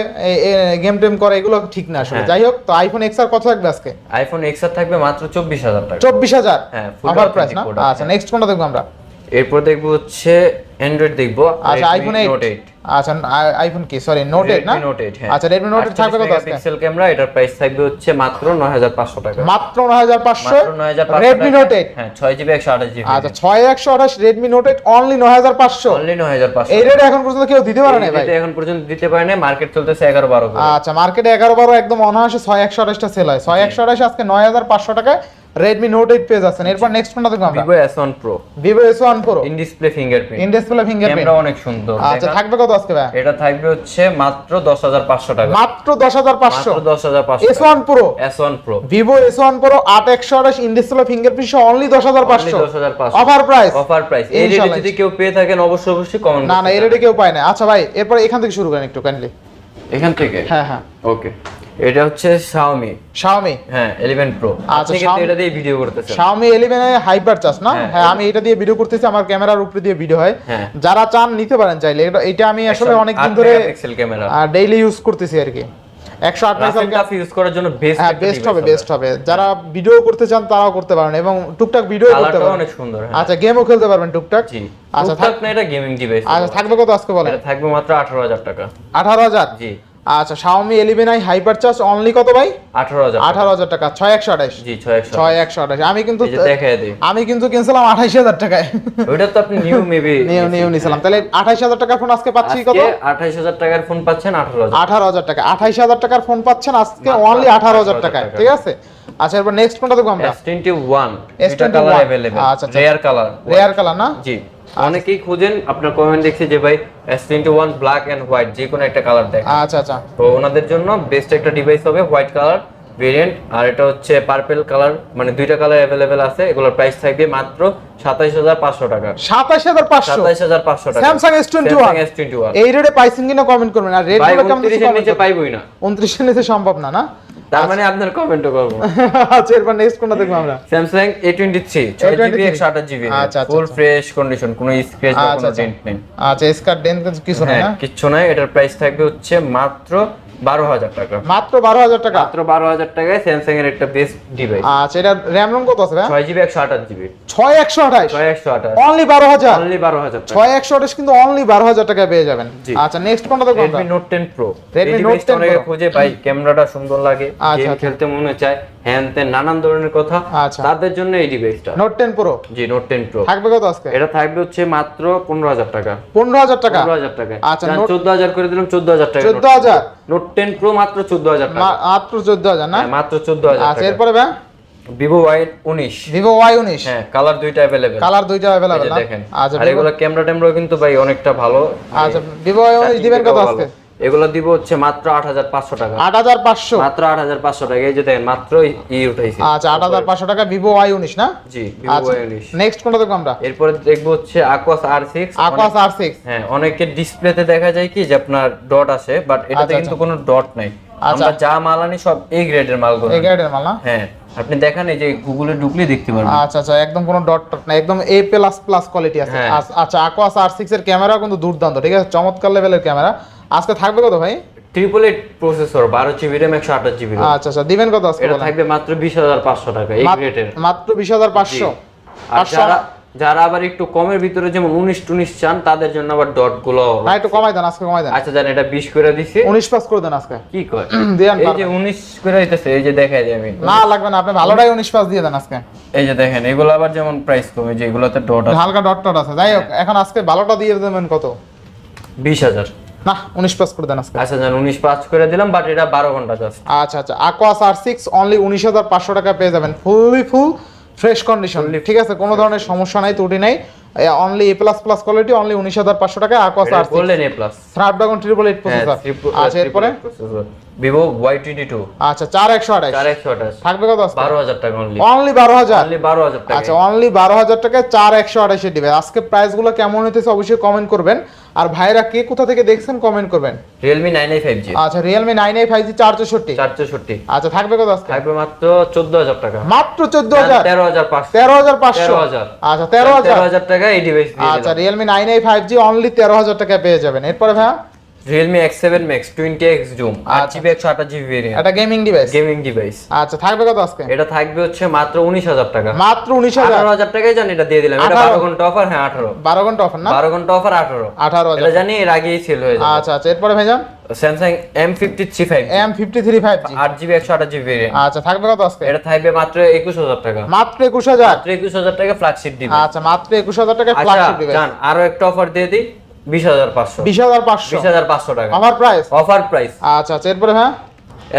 গেম টেম করে এগুলো ঠিক না আসলে। হ্যাঁ। যাই হোক তো আইফোন এক্স আর কত থাকবে আজকে? আইফোন এক্স আর থাকবে মাত্র চব্বিশ হাজার টাকা। চব্বিশ হাজার? হ্যাঁ, প্রাইস না? আচ্ছা হ্যাঁ। নেক্সট কোনটা দেখব আমরা? এরপর দেখব হচ্ছে অ্যান্ড্রয়েড দেখব আচ্ছা আইফোন এইট নোট এইট আচ্ছা আইফোন কি? সরি নোট এইট না? Redmi Note 8, হ্যাঁ। আচ্ছা রেডমি নোট এইট থাকবে কত আজকে? পিক্সেল ক্যামেরা এটার প্রাইস থাকবে হচ্ছে মাত্র 9500 টাকা। মাত্র নয় হাজার পাঁচশো? মাত্র 9500 রেডমি নোট এইট হ্যাঁ 6GB 128GB আচ্ছা ছয় একশো আঠাশ রেডমি নোট এইট অনলি নয় হাজার পাঁচশো? অনলি 9500 এই রেট এখন পর্যন্ত কেউ দিতে পারে না ভাই? এটা এখন পর্যন্ত দিতে পারে না মার্কেট চলতেছে 11 12 করে। আচ্ছা মার্কেটে এগারো বারো একদম অনায়াসে ছয় একশো আঠাশটা সেল হয়। ছয় একশো আঠাশ আজকে নয় হাজার পাঁচশো টাকায়। রেডমি নোট এইট পেয়ে যাচ্ছেন এরপর নেক্সট কোনটা দেখব আমরা? Vivo S1 Pro S one pro in display fingerprint in display fingerprint camera অনেক সুন্দর। আচ্ছা থাকবে কত আজকে ভাই? এটা থাকবে হচ্ছে মাত্র 10500 টাকা। মাত্র দশ হাজার পাঁচশো। মাত্র 10500 S one pro S1 Pro Vivo S one pro আট একশো আঠাশ ইন ডিসপ্লে ফিঙ্গারপ্রিন্ট সহ অনলি দশ হাজার পাঁচশো। 10500 অফার প্রাইস অফার প্রাইস এই রেটে যদি কেউ পেয়ে থাকেন অবশ্যই অবশ্যই কমেন্ট না না এই রেটে কেউ পায় না। আচ্ছা ভাই এরপর এখান থেকে শুরু করেন একটু কাইন্ডলি এখান থেকে? হ্যাঁ হ্যাঁ। ওকে এটা হচ্ছে Xiaomi Xiaomi? হ্যাঁ 11 Pro আচ্ছা, কিন্তু এটা দিয়ে ভিডিও করতেছেন। Xiaomi 11 এ হাইপার চার্জ না? হ্যাঁ, হ্যাঁ আমি এটা দিয়ে ভিডিও করতেছি আমার ক্যামেরার উপরে দিয়ে ভিডিও হয়। হ্যাঁ। যারা চান নিতে পারেন চাইলে। এটা আমি আসলে অনেক দিন ধরে পিক্সেল ক্যামেরা ডেইলি ইউজ করতেছি আর কি। 108 রাফ মেগাপিক্সেল ইউজ করার জন্য বেস্ট হ্যাঁ বেস্ট হবে বেস্ট হবে। যারা ভিডিও করতে চান তারাও করতে পারেন এবং টুকটাক ভিডিও করতে পারেন। অনেক সুন্দর আচ্ছা গেমও খেলতে পারবেন টুকটাক। জি। আচ্ছা থাক না এটা গেমিং ডিভাইস আচ্ছা থাকবে কত আজকে বলেন? থাকবে মাত্র 18000 টাকা। 18000 জি। আচ্ছা Xiaomi 11i hyper charge only কত ভাই 18000 18000 টাকা 6128 জি 6100 6128 আমি কিন্তু এই যে দেখায় দেই আমি কিন্তু কিনছিলাম 28000 টাকায় ওইটা তো আপনি নিউ মেবি নিউ নিউ নিছিলাম তাহলে 28000 টাকার ফোন আজকে পাচ্ছি কত আজকে 28000 টাকার ফোন পাচ্ছেন 18000 আঠারো হাজার টাকা আঠাইশ হাজার টাকার ফোন পাচ্ছেন আজকে মাত্র অনলি আঠারো হাজার 18,000 টাকায় টাকা। ঠিক আছে আচ্ছা এরপর নেক্সট কোনটা দেখবো আমরা S21 S21 এটা কালার अवेलेबल আচ্ছা, আচ্ছা। রেয়ার কালার রেয়ার কালার না জি অনেকেই খুঁজেন আপনার কমেন্ট দেখছি যে ভাই S21 ব্ল্যাক এন্ড হোয়াইট যে কোনো একটা কালার দেখ আচ্ছা আচ্ছা। তো ওনাদের জন্য বেস্ট একটা ডিভাইস হবে হোয়াইট কালার ভেরিয়েন্ট আর এটা হচ্ছে পার্পল কালার মানে দুইটা কালার অ্যাভেলেবেল আছে এগুলোর প্রাইস থাকবে মাত্র সাতাইশ হাজার পাঁচশো টাকা। সাতাইশ হাজার পাঁচশো? সাতাইশ হাজার পাঁচশো টাকা। ওয়ান এস টোয়েন্টি ওয়ান এই রেটে পাইছেন কিনা কমেন্ট করবেন আর রেটগুলো কেমন নিচে পাইবই না। উনত্রিশের নিচে সম্ভব না না? তার মানে আপনার কমেন্টও করব। *laughs* আচ্ছা এরপর নেক্সট কোনটা দেখব আমরা? স্যামসাং এ টোয়েন্টি থ্রি ছয় জিবি A23 একশো আঠাশ জিবি আচ্ছা, আচ্ছা, ফুল আচ্ছা। ফ্রেশ কন্ডিশন কোনো স্ক্র্যাচ বা আচ্ছা, কোনো আচ্ছা। ডেন্ট নেই। আচ্ছা স্কার ডেন্ট কিছু নাই হ্যাঁ না? কিচ্ছু নাই এটার প্রাইস থাকবে হচ্ছে মাত্র বারো হাজার টাকা। মাত্র বারো হাজার টাকা? মাত্র বারো হাজার টাকায় স্যামসাং এর একটা বেস্ট ডিভাইস আচ্ছা এটা র্যাম রোম কত আছে ছয় জিবি একশো আঠাশ জিবি ছয় একশো আঠাইশ ছয় একশো আঠাশ। অনলি বারো হাজার? অনলি বারো হাজার ছয় একশো আঠাশ কিন্তু অনলি বারো হাজার টাকায় পেয়ে যাবেন। আচ্ছা নেক্সট কোনটা দেখব Redmi note ten pro Redmi note 10 অনেকে খুঁজে ভাই ক্যামেরাটা সুন্দর লাগে আচ্ছা, গেম। খেলতে মনে চায় হ্যান ত্যান নানান ধরনের কথা। আচ্ছা। তাদের জন্য এই ডিভাইসটা নোট টেন প্রো জি নোট টেন প্রো থাকবে কত আজকে? এটা থাকবে হচ্ছে মাত্র পনেরো হাজার টাকা। পনেরো হাজার টাকা? পনেরো হাজার টাকা আচ্ছা, চোদ্দ হাজার করে দিলাম চোদ্দ হাজার টাকা 14,000? নোট টেন প্রো মাত্র চোদ্দ হাজার মাত্র চোদ্দ হাজার না? হ্যাঁ, মাত্র চোদ্দ হাজার আচ্ছা এরপরে ভাই? ভিভো ওয়াই উনিশ। ভিভো ওয়াই উনিশ? হ্যাঁ কালার দুইটা অ্যাভেলেবেল কালার দুইটা অ্যাভেলেবেল দেখেন। আচ্ছা আর এগুলো ক্যামেরা ট্যামেরা কিন্তু ভাই অনেকটা ভালো। আচ্ছা ভিভো ওয়াই উনিশ দিবেন কত আজকে? এগুলো দিব হচ্ছে মাত্র আট হাজার পাঁচশো টাকা। আট হাজার পাঁচশো? মাত্র আট হাজার পাঁচশো টাকা। এই যে দেখেন মাত্র ই উঠাইছে। আচ্ছা আট হাজার পাঁচশো টাকা ভিভো ওয়াই উনিশ না? জি ভিভো আচ্ছা উনিশ। নেক্সট কোনটা দেখব আমরা? এরপরে দেখব হচ্ছে সিক্স আকোয়াস আর সিক্স হ্যাঁ অনেকের ডিসপ্লেতে দেখা যায় কি যে আপনার ডট আসে বাট এটাতে আচ্ছা, কিন্তু কোনো ডট নাই। আচ্ছা। আমরা যা মাল আনি সব এই গ্রেডের মালগুলো এই গ্রেডের মাল না? হ্যাঁ আপনি দেখেন এই যে গুগলে ঢুকলে দেখতে পারবেন। আচ্ছা আচ্ছা একদম কোনো ডট টট না একদম এ প্লাস প্লাস কোয়ালিটি আছে। হ্যাঁ। আচ্ছা, আচ্ছা আকোয়াস আর সিক্স এর ক্যামেরা কিন্তু দুর্দান্ত ঠিক আছে? চমৎকার লেভেলের ক্যামেরা আজকে থাকবে কত ভাই? ট্রিপল এইট প্রসেসর বারো জিবি র্যাম একশো আঠাশ জিবি আচ্ছা আচ্ছা দিবেন কত আজকে এটা থাকবে মাত্র বিশ হাজার পাঁচশো টাকা এই মাত্র বিশ হাজার পাঁচশো। আর যারা যারা আবার একটু কমের ভিতরে যেমন উনিশ টুনিশ চান তাদের জন্য আবার ডটগুলো না একটু কমাই দেন আজকে কমাই দেন। আচ্ছা জান এটা বিশ করে দিছি। উনিশ পাস করে দেন আজকে। কি কয়? *clears throat* দেন এই যে উনিশ করে দিতেছে এই যে দেখাই দিই আমি। না লাগবে না আপনি ভালোটাই উনিশ পাস দিয়ে দেন আজকে। এই যে দেখেন এগুলো আবার যেমন প্রাইস কমে যে এগুলোতে ডট হালকা ডট টট আছে। যাই হোক এখন আজকে ভালোটা দিয়ে দেবেন কত? বিশ হাজার। না উনিশ পাস করে দেন আজকে। আচ্ছা জান উনিশ পাঁচ করে দিলাম বাট এটা বারো ঘণ্টা জাস্ট আচ্ছা আচ্ছা আকোয়াস আর সিক্স অনলি উনিশ হাজার পাঁচশো টাকা পেয়ে যাবেন। ফুললি ফুল ফ্রেশ কন্ডিশন ঠিক আছে কোনো ধরনের সমস্যা নাই ত্রুটি নাই। Only A plus plus quality only উনিশ হাজার পাঁচশো টাকা আকোয়াস আর সিক্স বললেন A plus snapdragon triple eight processor আচ্ছা এরপরে? ভিভো ওয়াই টোয়েন্টি টু আচ্ছা চার একশো আঠাশ। চার একশো আঠাশ। থাকবে কত বারো হাজার টাকা অনলি অনলি বারো হাজার? অনলি বারো হাজার টাকা। আচ্ছা অনলি বারো হাজার টাকায় চার একশো আঠাশে দিবে আজকে প্রাইসগুলো কেমন হইতেছে অবশ্যই কমেন্ট করবেন। আর ভাইরা কে কোথা থেকে দেখছেন কমেন্ট করবেন। Realme nine i five G আচ্ছা Realme nine i five G চার চৌষট্টি চার চৌষট্টি আচ্ছা থাকবে কত আজকে? থাকবে মাত্র চোদ্দ হাজার টাকা। মাত্র চোদ্দ হাজার? তেরো হাজার পাঁচশো। তেরো হাজার পাঁচশো? 13,000 আচ্ছা তেরো হাজার। হাজার টাকা এই ডিভাইস আচ্ছা Realme nine i five G only তেরো হাজার টাকায় পেয়ে যাবেন। এরপরে ভাইয়া? Seven max twenty X zoom আট আচ্ছা। জিবি একশো আঠাশ জিবি ভেরিয়েন্ট এটা গেমিং ডিভাইস গেমিং ডিভাইস আচ্ছা থাকবে কত আজকে? এটা থাকবে হচ্ছে মাত্র উনিশ হাজার টাকা। মাত্র উনিশ হাজার? আঠারো হাজার টাকাই জানি এটা দিয়ে দিলাম। এটা 18 বারো ঘণ্টা অফার হ্যাঁ আঠারো। বারো ঘণ্টা অফার না? বারো ঘণ্টা অফার আঠারো। আঠারো এটা হাজার জানি এর আগেই সেল হয়ে যাবে। আচ্ছা আচ্ছা এরপরে ভাইজান? Samsung M fifty three five M fifty three five G আট জিবি একশো আঠাশ জিবি ভেরিয়েন্ট আচ্ছা থাকবে কত আজকে? এটা থাকবে মাত্র একুশ হাজার টাকা। মাত্র একুশ হাজার? মাত্র একুশ হাজার টাকা ফ্ল্যাগশিপ দিবে আচ্ছা মাত্র একুশ হাজার টাকা ফ্ল্যাগশিপ ডিভাইস জান আরও একটা অফার দিয়ে দিই। বিশ হাজার পাঁচশো। বিশ হাজার পাঁচশো। বিশ হাজার পাঁচশো টাকা। অফার প্রাইস অফার প্রাইস আচ্ছা আচ্ছা এরপরে হ্যাঁ?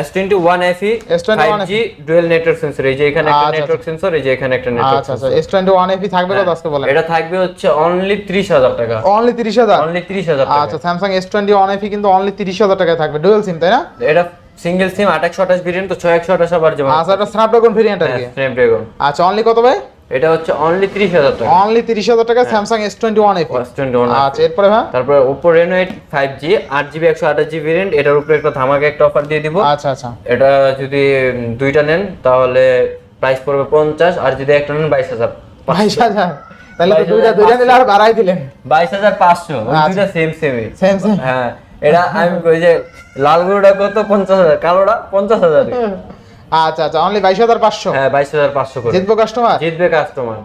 S twenty one F E S21 five G dual network sensor এই যে এখানে একটা আচ্ছা, নেটওয়ার্ক সেন্সর এই যে এখানে একটা নেটওয়ার্ক আচ্ছা আচ্ছা এস টোয়েন্টি থাকবে কত আজকে বলেন? এটা থাকবে হচ্ছে অনলি ত্রিশ হাজার টাকা। অনলি তিরিশ হাজার? অনলি ত্রিশ হাজার আচ্ছা টাকা Samsung S twenty one FE কিন্তু অনলি তিরিশ হাজার টাকায় থাকবে। ডুয়েল সিম তাই না? এটা সিঙ্গেল সিম আট একশো আঠাশ ভেরিয়েন্ট তো ছয় একশো আঠাশ আবার যেমন আচ্ছা এটা স্ন্যাপড্রাগন ভেরিয়েন্ট আর কি। স্ন্যাপড্রাগন আচ্ছা অনলি কত ভাই? এটা হচ্ছে অনলি ত্রিশ হাজার টাকা। অনলি তিরিশ হাজার টাকা Samsung S twenty one F E twenty one আচ্ছা এরপরে হ্যাঁ? তারপরে জি আট জিবি একশো আঠাশ জিবি ভেরিয়েন্ট এটার উপরে একটা ধামাকা একটা অফার দিয়ে দিব। আচ্ছা আচ্ছা। এটা যদি দুইটা নেন তাহলে প্রাইস পড়বে পঞ্চাশ আর যদি একটা নেন বাইশ হাজার। বাইশ হাজার? তাহলে তো দুইটা দুইটা নিলে আর বাড়াই দিলেন। বাইশ হাজার পাঁচশো আচ্ছা। দুইটা সেম সেমই সেম সেম হ্যাঁ এটা আমি ওই যে লাল গরুটা কত? পঞ্চাশ হাজার কালোটা পঞ্চাশ হাজার। আচ্ছা আচ্ছা অনলি বাইশ হাজার পাঁচশো। হ্যাঁ বাইশ হাজার পাঁচশো করে। জিতবো কাস্টমার জিতবে কাস্টমার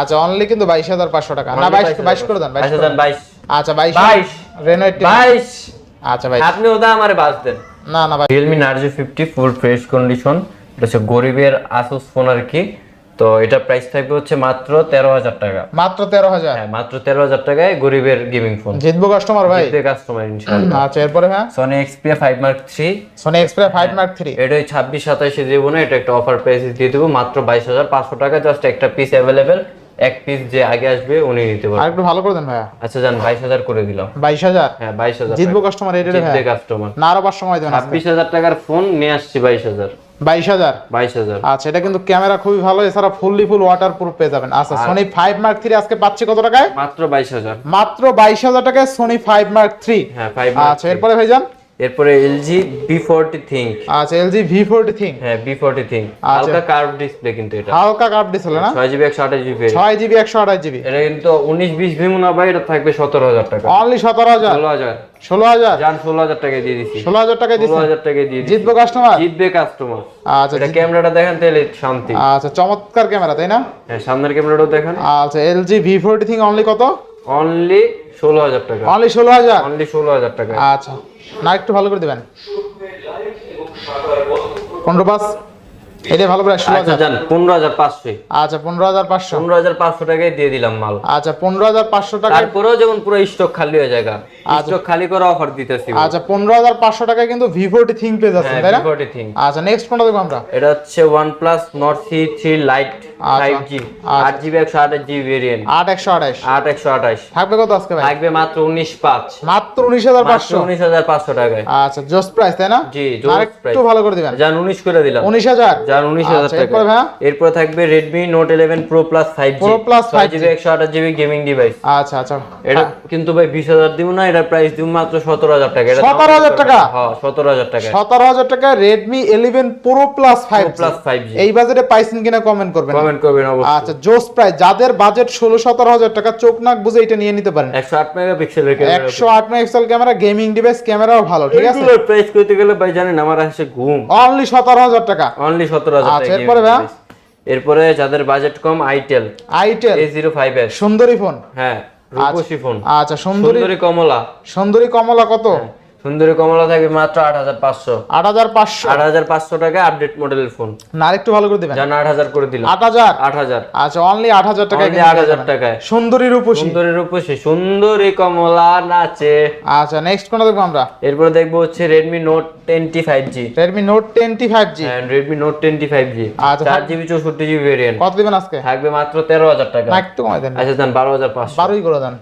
আচ্ছা অনলি কিন্তু বাইশ হাজার পাঁচশো টাকা। না বাইশ বাইশ করে দেন বাইশ হাজার। বাইশ। আচ্ছা বাইশ। বাইশ। রেনো বাইশ। আচ্ছা বাইশ। আপনি ওটা আমারে বাস দেন। না না ভাই Realme Narzo fifty full fresh condition এটা হচ্ছে গরিবের আসুস ফোন আর কি। তো এটা প্রাইস থাকবে হচ্ছে মাত্র তেরো হাজার টাকা। মাত্র তেরো হাজার? হ্যাঁ মাত্র তেরো হাজার টাকায় গরিবের গেমিং ফোন জিতবো কাস্টমার ভাই। জিতবে কাস্টমার ইনশাআল্লাহ। আচ্ছা এরপরে হ্যাঁ? Sony Xperia five mark three Sony Xperia five mark three এটা ওই ছাব্বিশ সাতাশে দেবো না এটা একটা অফার প্রাইস দিয়ে দেবো মাত্র বাইশ হাজার পাঁচশো টাকা জাস্ট একটা পিস অ্যাভেলেবেল এক পিস যে আগে আসবে উনি নিতে আর পারবেন একটু ভালো করে দেন ভাইয়া। আচ্ছা বাইশ হাজার করে দিলাম। বাইশ হাজার? হ্যাঁ বাইশ হাজার জিতবো কাস্টমার এই রেটে জিতবে কাস্টমার না আরও পাঁচ সময় ছাব্বিশ হাজার টাকার ফোন নিয়ে আসছি বাইশ হাজার। বাইশ হাজার? বাইশ হাজার। আচ্ছা এটা কিন্তু ক্যামেরা খুবই ভালো এছাড়া ফুললি ফুল ওয়াটার প্রুফ পেয়ে যাবেন। আচ্ছা সোনি ফাইভ মার্ক থ্রি আজকে পাচ্ছি কত টাকায়? মাত্র বাইশ হাজার। মাত্র বাইশ হাজার টাকায় সোনি ফাইভ মার্ক থ্রি হ্যাঁ ফাইভ আচ্ছা এরপরে ভাইজান? এরপরে এলজি বি ফোরটি থিঙ্ক আচ্ছা ভি ফোরটি থিং হ্যাঁ বি ফোরটি থিঙ্ক আচ্ছা। হালকা কার্ভ ডিসপ্লে কিন্তু এটা। হালকা কাপ ডিসপ্লে না? ছয় জিবি একশো আঠাশ জিবি ছয় জিবি একশো আঠাশ জিবি এটা কিন্তু উনিশ বিশ ভিমো না ভাই এটা থাকবে সতেরো হাজার টাকা। অনলি সতেরো হাজার? ষোলো হাজার। ষোলো হাজার? যান ষোলো হাজার টাকায় দিয়ে হাজার টাকায় ষোলো দিচ্ছেন হাজার টাকায় দিয়ে দিচ্ছি জিতবো কাস্টমার জিতবে কাস্টমার আচ্ছা এটা ক্যামেরাটা দেখেন তাহলে শান্তি। আচ্ছা চমৎকার ক্যামেরা তাই না? হ্যাঁ সামনের ক্যামেরাটাও দেখেন। আচ্ছা ভি ফোরটি থিং অনলি কত? অনলি ষোলো হাজার টাকা। অনলি ষোলো হাজার? অনলি ষোলো হাজার টাকা। আচ্ছা। না একটু ভালো করে দিবেন। পনেরো পাঁচ। এটা ভালো করে ষোলো আচ্ছা হাজার। পনেরো হাজার পাঁচশো। আচ্ছা পনেরো হাজার পাঁচশো। পনেরো হাজার পাঁচশো টাকায় দিয়ে দিলাম মাল। আচ্ছা পনেরো হাজার পাঁচশো টাকা তারপরেও যেমন পুরো স্টক খালি হয়ে যায় স্টক খালি করে অফার দিতেছি আচ্ছা পনেরো হাজার পাঁচশো টাকায় কিন্তু থিং পেয়ে যাচ্ছে হ্যাঁ তাই না? বিফোরটি থিং আচ্ছা নেক্সট কোনটা দেখব আমরা। এটা হচ্ছে আচ্ছা। ফাইভ জি আট জিবি একশো আঠাশ জিবি ভেরিয়েন্ট আট একশো আঠাশ। আট একশো আঠাশ। থাকবে কত আজকে ভাই? থাকবে মাত্র উনিশ পাঁচ। মাত্র উনিশ হাজার মাত্র পাঁচশো উনিশ হাজার পাঁচশো টাকায়। আচ্ছা জোস প্রাইস তাই না? জি আর জোর একটু ভালো করে দিবেন। যান উনিশ করে দিলাম। উনিশ হাজার? যার উনিশ হাজার আচ্ছা, টাকা এরপরে ভাইয়া? এরপর থাকবে Redmi note eleven pro plus five G Pro Plus 5G GB একশো আঠাশ জিবি গেমিং ডিভাইস আচ্ছা আচ্ছা। এটা কিন্তু ভাই বিশ হাজার দিব না এটার প্রাইস দিব মাত্র সতেরো হাজার টাকা। এটা 17,000 টাকা? হ্যাঁ সতেরো হাজার টাকা। সতেরো হাজার টাকা Redmi eleven pro plus five plus five G এই বাজেটে পাইছেন কিনা কমেন্ট করবেন। কমেন্ট করবেন অবশ্যই। আচ্ছা জোস প্রাইস যাদের বাজেট ষোলো সতেরো হাজার টাকা চোখ নাক বুঝে এটা নিয়ে নিতে পারেন। একশো আট মেগাপিক্সেলের ক্যামেরা একশো আট মেগাপিক্সেল ক্যামেরা গেমিং ডিভাইস ক্যামেরাও ভালো ঠিক আছে? এগুলোর প্রাইস করতে গেলে ভাই জানেন আমার আসে ঘুম। অনলি সতেরো হাজার টাকা। অনলি সতেরো হাজার আচ্ছা, টাকা এরপরে এরপরে যাদের budget com itel itel A zero five S সুন্দরী ফোন হ্যাঁ। আচ্ছা সুন্দরী সুন্দরী কমলা। সুন্দরী কমলা কত? সুন্দরী কমলা থাকবে মাত্র আট হাজার পাঁচশো। আট হাজার পাঁচশো? আট হাজার পাঁচশো টাকা আপডেট মডেলের ফোন না আরেকটু ভালো করে দিবেন। যান আট হাজার করে দিলাম। আট হাজার? আট হাজার। আচ্ছা অনলি আট হাজার টাকা Only 8,000 টাকায়। সুন্দরী রূপসী। সুন্দরী রূপসী সুন্দরী কমলা নাচে। আচ্ছা নেক্সট কোনটা দেখব আমরা? এরপরে দেখব হচ্ছে Redmi note twenty five G Redmi note twenty five G Redmi note ten T five G আচ্ছা, চার জিবি চৌষট্টি জিবি ভেরিয়েন্ট কত দিবেন আজকে? থাকবে মাত্র তেরো হাজার টাকা। একটু কমাই দেন আচ্ছা যান বারো হাজার পাঁচশো। বারোই করে দেন।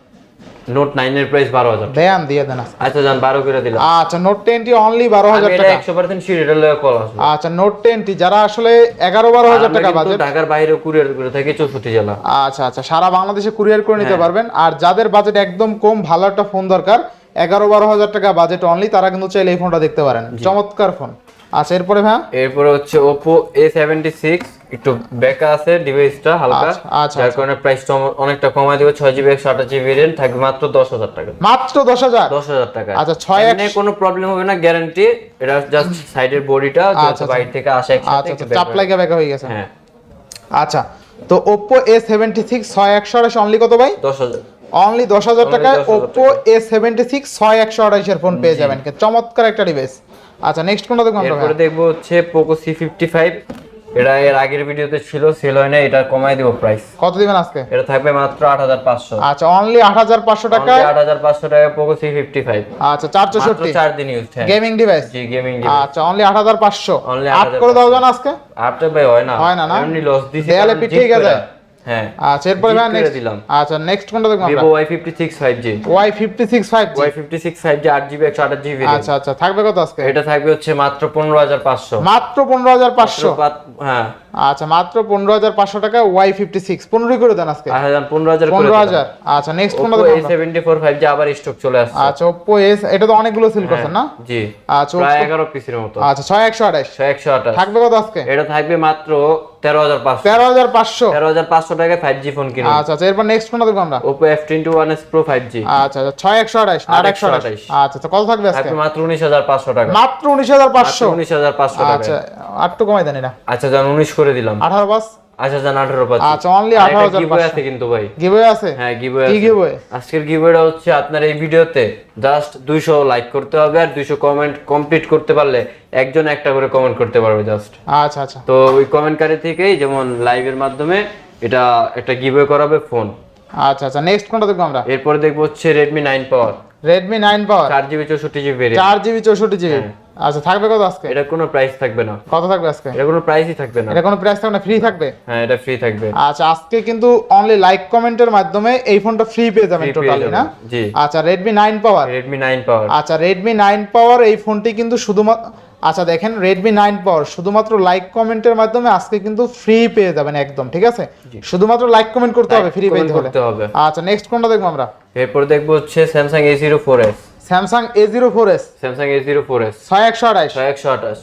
নোট নাইনের প্রাইস বারো হাজার দেন দিয়ে দেন আচ্ছা যান বারো করে দিলাম। আচ্ছা নোট টেন টি অনলি বারো আমি হাজার এটা টাকা। একশো পার্সেন্ট শিট এটা লয়ে কল আসবে। আচ্ছা নোট টেন টি যারা আসলে এগারো বারো হাজার আমরা টাকা বাজেট ঢাকার বাইরে কুরিয়ার করে থাকি চৌষট্টি জেলা। আচ্ছা আচ্ছা সারা বাংলাদেশে কুরিয়ার করে হ্যাঁ। নিতে পারবেন। আর যাদের বাজেট একদম কম ভালো একটা ফোন দরকার এগারো বারো হাজার টাকা বাজেট অনলি তারা কিন্তু চাইলে এই ফোনটা দেখতে পারেন। চমৎকার ফোন আচ্ছা এরপরে হ্যাঁ এরপরে হচ্ছে ওপো এ সেভেন্টি সিক্স একটু বেকা আছে ডিভাইসটা হালকা। আচ্ছা, আচ্ছা, যার কারণে প্রাইসটা অনেকটা কমায় দেবে ছয় জিবি একশো আঠাশ জিবি ভেরিয়েন্ট থাকবে মাত্র দশ হাজার টাকা। মাত্র দশ হাজার? দশ হাজার টাকা। আচ্ছা, ছয় এমনি কোনো প্রবলেম হবে না গ্যারান্টি এটা জাস্ট সাইডের বডিটা আচ্ছা, আচ্ছা। বাইরে থেকে আসে একসাথে আচ্ছা আচ্ছা। চাপ লাগা বেকা হয়ে গেছে। হ্যাঁ। আচ্ছা তো ওপ্পো এ সেভেন্টি সিক্স ছয় একশো আঠাশ অনলি কত ভাই? দশ হাজার। অনলি দশ হাজার টাকায় 10,000 ওপ্পো এ সেভেন্টি সিক্স ছয় একশো আঠাশের ফোন পেয়ে যাবেন। কি চমৎকার একটা ডিভাইস আচ্ছা নেক্সট কোনটা দেখব আমরা? দেখব হচ্ছে পোকো সি ফিফটি ফাইভ এটা এর আগের ভিডিওতে ছিল সেল হয় না এটা কমাই দিব প্রাইস কত দিবেন আজকে? এটা থাকবে মাত্র আট হাজার পাঁচশো। আচ্ছা অনলি আট হাজার পাঁচশো টাকা আট হাজার পাঁচশো টাকা পোকো সি ফিফটি ফাইভ আচ্ছা চার মাত্র চৌষট্টি চার দিন ইউজ হ্যাঁ। গেমিং ডিভাইস জি গেমিং আচ্ছা অনলি আট হাজার পাঁচশো। Only আট করে দাও জান আজকে? আপটা ভাই হয় না। হয় না, না? এমনি লস দিছি দেয়ালে পিঠ ঠিক আছে? হ্যাঁ। আচ্ছা এরপরে ভাই নেক্সট দিলাম। আচ্ছা নেক্সট কোনটা দেখব আমরা? আচ্ছা আচ্ছা থাকবে কত আজকে? এটা থাকবে হচ্ছে মাত্র পনেরো হাজার পাঁচশো। মাত্র পনেরো হাজার পাঁচশো। হ্যাঁ। আচ্ছা মাত্র পনেরো হাজার পাঁচশো টাকা ওয়াই ফিফটি সিক্স পনেরোই করে দেন আজকে? পনেরো হাজার পনেরো হাজার। আচ্ছা next Oppo A seventy four five G আবার স্টক চলে আসছে। আচ্ছা ওপ্পো এস এটা তো অনেকগুলো সেল করছেন না? জি। আচ্ছা প্রায় এগারো পিসের মতো। আচ্ছা ছয় একশো আঠাশ। ছয় একশো আঠাশ। থাকবে কত আজকে? এটা থাকবে মাত্র ফোন কিনুন। আচ্ছা আচ্ছা এরপর নেক্সট দেখব আমরা। আচ্ছা আচ্ছা ছয় একশো আঠাশ আট একশো আঠাশ। আচ্ছা আচ্ছা কত থাকবে আজকে? মাত্র উনিশ হাজার পাঁচশো টাকা। মাত্র উনিশ হাজার পাঁচশো? উনিশ হাজার পাঁচশো আচ্ছা আর তো কমাই দেন এটা। আচ্ছা যান উনিশ করে দিলাম। আঠারো পাঁচ। আচ্ছা অনলি আঠারো হাজার গিভওয়ে আছে কিন্তু ভাই। গিভওয়ে আছে? হ্যাঁ গিভওয়ে কি giveaway? আজকের গিভওয়েটা হচ্ছে আপনার এই ভিডিওতে জাস্ট দুইশো লাইক করতে হবে আর দুইশো কমেন্ট কমপ্লিট করতে পারলে একজন একটা করে কমেন্ট করতে পারবে জাস্ট আচ্ছা আচ্ছা। তো ওই কমেন্টকারী থেকেই যেমন লাইভের মাধ্যমে এটা একটা গিভওয়ে করাবে ফোন আচ্ছা আচ্ছা নেক্সট কোনটা দেখব আমরা? এরপরে দেখব হচ্ছে রেডমি নাইন পাওয়ার চার জিবি চৌষট্টি জিবি চার জিবি চৌষট্টি জিবি আচ্ছা থাকবে কত আজকে? এটা কোনো প্রাইস থাকবে না। কত থাকবে আজকে? এটা কোনো প্রাইসই থাকবে না। এটা কোনো প্রাইস থাকবে না ফ্রি থাকবে? হ্যাঁ এটা ফ্রি থাকবে। আচ্ছা আজকে কিন্তু অনলি লাইক কমেন্টের মাধ্যমে এই ফোনটা ফ্রি পেয়ে যাবেন টোটালি না? জি। আচ্ছা Redmi nine power Redmi nine power আচ্ছা রেডমি নাইন পাওয়ার এই ফোনটি কিন্তু শুধুমাত্র আচ্ছা দেখেন রেডমি নাইন পাওয়ার শুধুমাত্র লাইক কমেন্টের মাধ্যমে আজকে কিন্তু ফ্রি পেয়ে যাবেন একদম ঠিক আছে? শুধুমাত্র লাইক কমেন্ট করতে হবে ফ্রি করতে হবে। আচ্ছা নেক্সট কোনটা দেখব আমরা? এরপর দেখব হচ্ছে Samsung A zero four S Samsung A zero four S Samsung A zero four S ছয় একশো আঠাশ। ছয় একশো আঠাশ?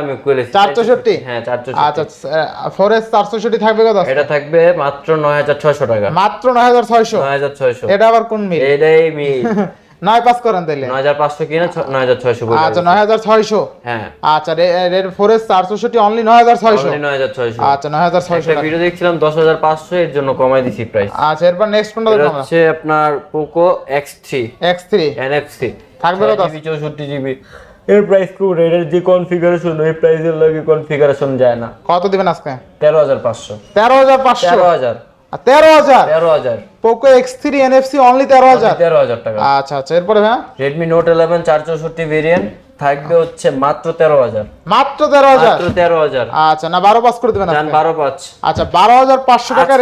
আমি বলেছি চারশোষট্টি হ্যাঁ চারশো আচ্ছা ফোর এস চারশোষট্টি থাকবে কত? এটা থাকবে মাত্র নয় হাজার ছয়শো টাকা। মাত্র নয় হাজার ছয়শো। নয় হাজার ছয়শো। এটা আবার কোন মিল? এটাই মি *laughs* নয় পাস করেন তাইলে। নয় হাজার পাঁচশো কিনা নয় হাজার ছয়শো আচ্ছা নয় হাজার ছয়শো? হ্যাঁ। আচ্ছা রেড চারশোষট্টি অনলি নয় হাজার ছয়শো। নয় হাজার ছয়শো। আচ্ছা নয় হাজার ছয়শো ভিডিও দেখছিলাম দশ হাজার পাঁচশো এর জন্য কমাই দিছি প্রাইস আচ্ছা এরপর নেক্সট কোনটা এটা হচ্ছে আপনার Poco X three X three NFC থাকবে কত? চৌষট্টি জিবি এর প্রাইস এর যে কনফিগারেশন ওই প্রাইসের লাগে কনফিগারেশন যায় না। কত দিবেন আজকে? তেরো হাজার পাঁচশো। তেরো হাজার পাঁচশো। তেরো হাজার। তেরো হাজার? তেরো হাজার। Poco X three NFC only তেরো হাজার? তেরো হাজার টাকা। আচ্ছা আচ্ছা এরপরে হ্যাঁ রেডমি নোট ইলেভেন চার চৌষট্টি ভেরিয়েন্ট থাকবে হচ্ছে মাত্র তেরো হাজার। মাত্র তেরো হাজার? তেরো হাজার। আচ্ছা না বারো পাস করে দেবেন বারো পাঁচ। আচ্ছা বারো হাজার পাঁচশো টাকা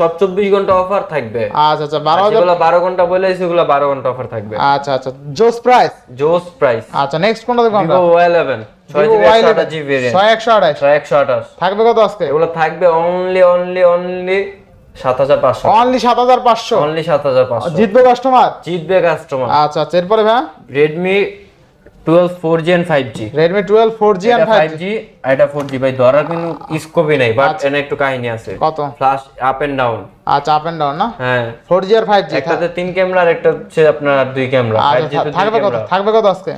সব চব্বিশ ঘণ্টা অফার থাকবে। আচ্ছা আচ্ছা বারো হাজার যেগুলো বারো ঘণ্টা বলে সেগুলো বারো ঘণ্টা অফার থাকবে। আচ্ছা আচ্ছা জোস প্রাইস জোস প্রাইস আচ্ছা নেক্সট কোনটা দেখব ইলেভেন থাকবে কত আজকে? এগুলো থাকবে অনলি অনলি অনলি সাত হাজার পাঁচশো। অনলি সাত হাজার পাঁচশো। অনলি সাত হাজার পাঁচশো। জিতবে কাস্টমার জিতবে কাস্টমার আচ্ছা আচ্ছা এরপরে ভাই Redmi twelve four G and five G Redmi twelve four G and five five G এটা ফোর জি ভাই ধরার স্কোপই নাই বাট এনে একটু কাহিনী আছে। কত? ফ্লাশ আপ এন্ড ডাউন আচ্ছা আপ এন্ড ডাউন না? হ্যাঁ। ফোর জি আর একটাতে ক্যামেরা আর একটা হচ্ছে আপনার ক্যামেরা আচ্ছা তো থাকবে কত থাকবে কত আজকে?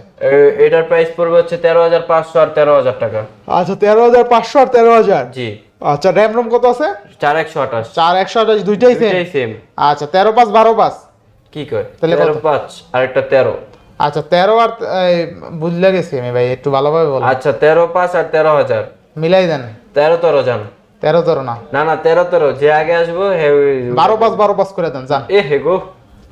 এটার প্রাইস পড়বে হচ্ছে তেরো হাজার পাঁচশো আর তেরো হাজার টাকা। আচ্ছা তেরো হাজার পাঁচশো আর তেরো হাজার? জি। আচ্ছা র্যাম রোম কত আছে? চার একশো আঠাশ। চার একশো আঠাশ দুইটাই সেম দুইটাই সেম আচ্ছা তেরো পাঁচ বারো পাঁচ? কি কয়? তাহলে তেরো কত? পাঁচ আর একটা তেরো। আচ্ছা তেরো আর বুঝলে গেছি আমি ভাই একটু ভালোভাবে বলো। আচ্ছা তেরো পাঁচ আর তেরো হাজার। মিলাই দেন। তেরো তেরো যান তেরো তেরো না। না না তেরো তেরো যে আগে আসব হে বারো পাঁচ বারো পাঁচ করে দেন যান। এ হে গো।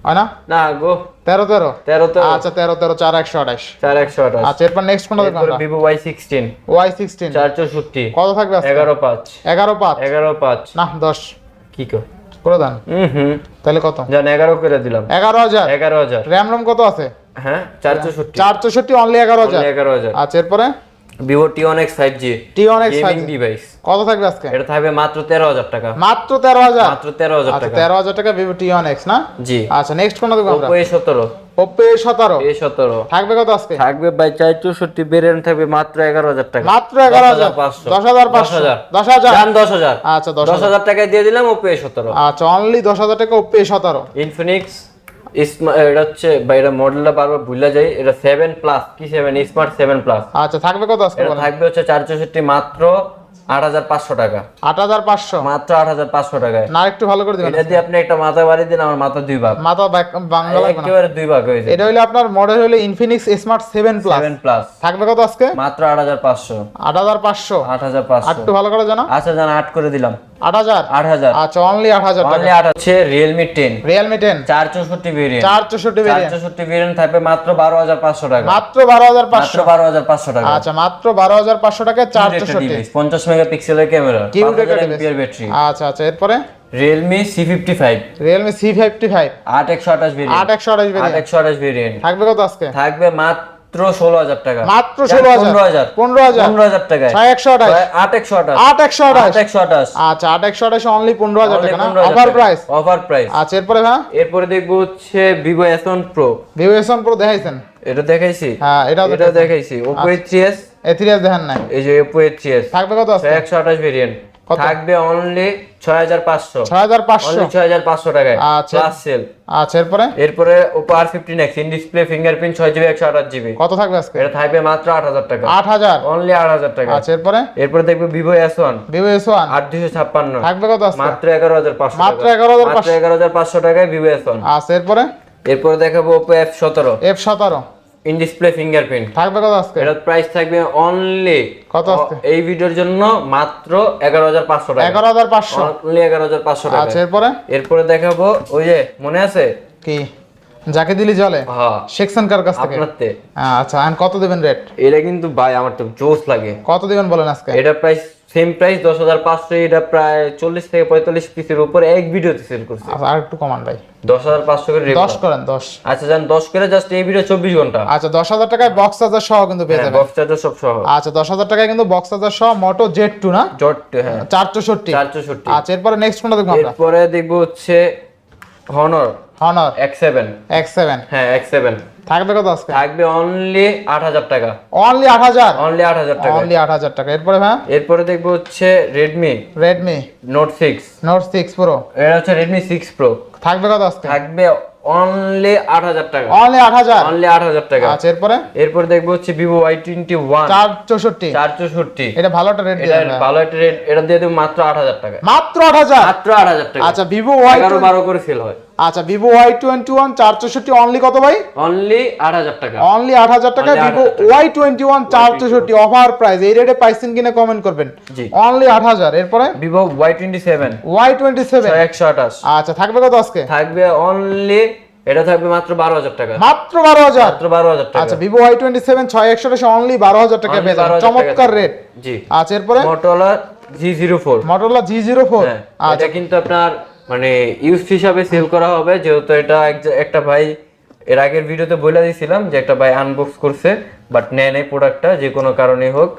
হয় না? না গো। তেরো তেরো? তেরো তেরো। আচ্ছা তেরো তেরো চার একশো আঠাশ। চার একশো আঠাশ। আচ্ছা এরপর নেক্সট কোনটা দেখব আমরা Vivo Y sixteen. Y sixteen. চার চৌষট্টি। কত থাকবে? এগারো পাঁচ। এগারো পাঁচ। এগারো পাঁচ। না দশ। কি কয় করে দেন। হুম হুম। তাহলে কত? জান এগারো করে দিলাম। এগারো হাজার। এগারো হাজার। র্যাম রোম কত আছে? হ্যাঁ চার চৌষট্টি চার চৌষট্টি অনলি এগারো হাজার। এগারো হাজার। আচ্ছা এরপরে? Vivo T one X five G T1X gaming 5G device কত থাকবে আজকে? এটা থাকবে মাত্র তেরো হাজার টাকা। মাত্র তেরো হাজার? মাত্র তেরো হাজার আচ্ছা টাকা। তেরো হাজার টাকা ভিভো টি ওয়ান এক্স না? জি। আচ্ছা নেক্সট কোনটা দেখব ওপো এ সতেরো। ওপো এ সতেরো। এ সতেরো। থাকবে কত আজকে? থাকবে বাই চার চৌষট্টি থাকবে মাত্র এগারো হাজার টাকা। মাত্র এগারো হাজার। পাঁচশো। দশ হাজার পাঁচশো। দশ হাজার। দশ হাজার। আচ্ছা দশ দশ হাজার টাকায় দিয়ে দিলাম ওপো এ সতেরো। আচ্ছা অনলি দশ হাজার টাকা ওপো এ সতেরো। ইনফিনিক্স এটা হচ্ছে বা এটা মডেলটা বারবার ভুলে যাই। এটা সেভেন প্লাস কি সেভেন স্মার্ট সেভেন প্লাস আচ্ছা থাকবে কত আজকে এটা থাকবে হচ্ছে চার চৌষট্টি মাত্র আট হাজার পাঁচশো টাকা। আট হাজার পাঁচশো? মাত্র আট হাজার পাঁচশো টাকায়। না একটু ভালো করে দিবেন দিয়ে আপনি একটা মাথা বাড়ি দিন আমার মাথা দুই ভাগ। মাথা back- বাংলা একেবারে দুই ভাগ হয়েছে এটা হলো আপনার মডেল হলো Infinix smart seven plus seven plus থাকবে কত আজকে? মাত্র আট হাজার পাঁচশো। আট হাজার পাঁচশো। আট হাজার আর পাঁচশো। একটু ভালো করে জানা আচ্ছা জানা আট করে দিলাম। আট হাজার? আচ্ছা অনলি আট হাজার টাকা। অনলি আট হচ্ছে ভেরিয়েন্ট ভেরিয়েন্ট ভেরিয়েন্ট থাকবে মাত্র টাকা। মাত্র মাত্র পাঁচশো। বারো হাজার পাঁচশো টাকা। আচ্ছা মাত্র বারো হাজার পাঁচশো টাকায় চার চৌষট্টি পঞ্চাশ মেগাপিক্সেলের ক্যামেরা Cute একটা এমপিআর ব্যাটারি আচ্ছা আচ্ছা এরপরে? ফাইভ আট একশো আঠাশ আট ভেরিয়েন্ট একশো আঠাশ আট ভেরিয়েন্ট একশো আঠাশ ভেরিয়েন্ট থাকবে কত আজকে? থাকবে মাত্র ষোলো হাজার টাকা। মাত্র ষোলো হাজার। পনেরো হাজার। পনেরো হাজার। টাকায়। ছয় একশো আঠাশ। আট একশো আঠাশ। আট একশো আঠাশ। একশো আঠাশ। আচ্ছা আট একশো আঠাশ অনলি পনেরো হাজার টাকা অফার প্রাইস অফার প্রাইস আচ্ছা এরপরে হ্যাঁ এরপরে দেখব হচ্ছে Vivo S one pro Vivo S one pro দেখাইছেন? এটা দেখাইছি। হ্যাঁ এটাও এটা দেখাইছি। ওপো এ থ্রি এস এথিরিয়াস দেখেন নাই? এই যে ওপো এ থ্রি এস থাকবে কত আছে একশো আঠাশ ভেরিয়েন্ট? থাকবে অনলি টাকায় আচ্ছা। প্লাস সেল আচ্ছা এরপরে? এরপরে Oppo R fifteen X in display fingerprint ছয় জিবি একশো আঠাশ জিবি কত থাকবে আজকে? এটা থাকবে মাত্র আট হাজার টাকা। আট হাজার? অনলি টাকা। আচ্ছা এরপরে? এরপরে দেখবে Vivo S one Vivo S one ছাপ্পান্ন। থাকবে কত আজকে? মাত্র এগারো হাজার পাঁচশো মাত্র টাকা। 11,500 মাত্র এগারো হাজার পাঁচশো টাকায় ভিভো এস ওয়ান আচ্ছা এরপরে? এরপরে দেখাবো ওপো এফ সতেরো। এফ সতেরো। ইন ডিসপ্লে ফিঙ্গারপ্রিন্ট থাকবে কত আজকে? এটার প্রাইস থাকবে অনলি কত আজকে? এই ভিডিওর জন্য মাত্র এগারো হাজার পাঁচশো টাকা। এগারো হাজার পাঁচশো। অনলি এগারো হাজার পাঁচশো টাকা। আচ্ছা এরপরে? এরপরে দেখাবো ওই যে মনে আছে? কি? যাকে দিলি জলে? হ্যাঁ। সেকশন কার কাছ থেকে? আপনার আচ্ছা আর কত দেবেন রেট এটা কিন্তু ভাই আমার তো জোস লাগে। কত দিবেন বলেন আজকে? এটা প্রাইস সেম প্রাইস দশ হাজার পাঁচশো এটা প্রায় চল্লিশ থেকে পঁয়তাল্লিশ পিসের উপরে এক ভিডিওতে সেল করছে। আচ্ছা আর একটু কমান ভাই। দশ হাজার পাঁচশো করে দশ। করেন দশ। আচ্ছা যান দশ করে জাস্ট এই ভিডিও চব্বিশ ঘণ্টা। আচ্ছা দশ হাজার টাকায় বক্স চার্জার সহ কিন্তু পেয়ে যাবেন। বক্স চার্জার সব সহ। আচ্ছা দশ হাজার টাকায় কিন্তু বক্স চার্জার সহ মোটো জেড টু না? জট হ্যাঁ। চার চৌষট্টি চার চৌষট্টি আচ্ছা এরপরে নেক্সট কোনটা দেখব আমরা? এরপরে দেখব হচ্ছে Honor Honor X seven X seven হ্যাঁ এক্স সেভেন থাকবে কত আজকে? থাকবে অনলি আট হাজার টাকা। অনলি আট হাজার? অনলি আট হাজার টাকা। অনলি আট হাজার টাকা। এরপরে হ্যাঁ এরপরে দেখব হচ্ছে Redmi Redmi note six note six pro এটা হচ্ছে রেডমি সিক্স প্রো থাকবে কত আজকে? থাকবে অনলি টাকা। অনলি অনলি টাকা। আচ্ছা এরপরে? এরপর দেখব হচ্ছে ভিভো ওয়াই টোয়েন্টি ওয়ান চার চৌষট্টি। এটা ভালো একটা রেট এটা ভালো একটা রেট এটা দিয়ে দেবো মাত্র আট হাজার টাকা। মাত্র মাত্র টাকা। আচ্ছা করে সেল হয়। আচ্ছা অনলি কত ভাই? অনলি টাকা। অনলি 8,000 টাকা। অফার প্রাইস এই রেটে পাইছেন কিনা কমেন্ট করবেন। অনলি আট হাজার। এরপরে? আচ্ছা থাকবে কত আজকে? থাকবে অনলি এটা থাকবে মাত্র বারো হাজার টাকা। মাত্র বারো হাজার? মাত্র বারো হাজার টাকা। আচ্ছা ভিভো ওয়াই টোয়েন্টি সেভেন ছয় একশো অনলি বারো হাজার টাকা পেয়ে যাবেন। চমৎকার রেট জি। আচ্ছা এরপরে? Motorola G zero four Motorola G zero four হ্যাঁ আচ্ছা। এটা কিন্তু আপনার মানে ইউজ হিসাবে সেল করা হবে। যেহেতু এটা একটা ভাই এর আগের ভিডিওতে বলে দিয়েছিলাম যে একটা ভাই আনবক্স করছে বাট নেয় নাই প্রোডাক্টটা যে কোনো কারণে হোক।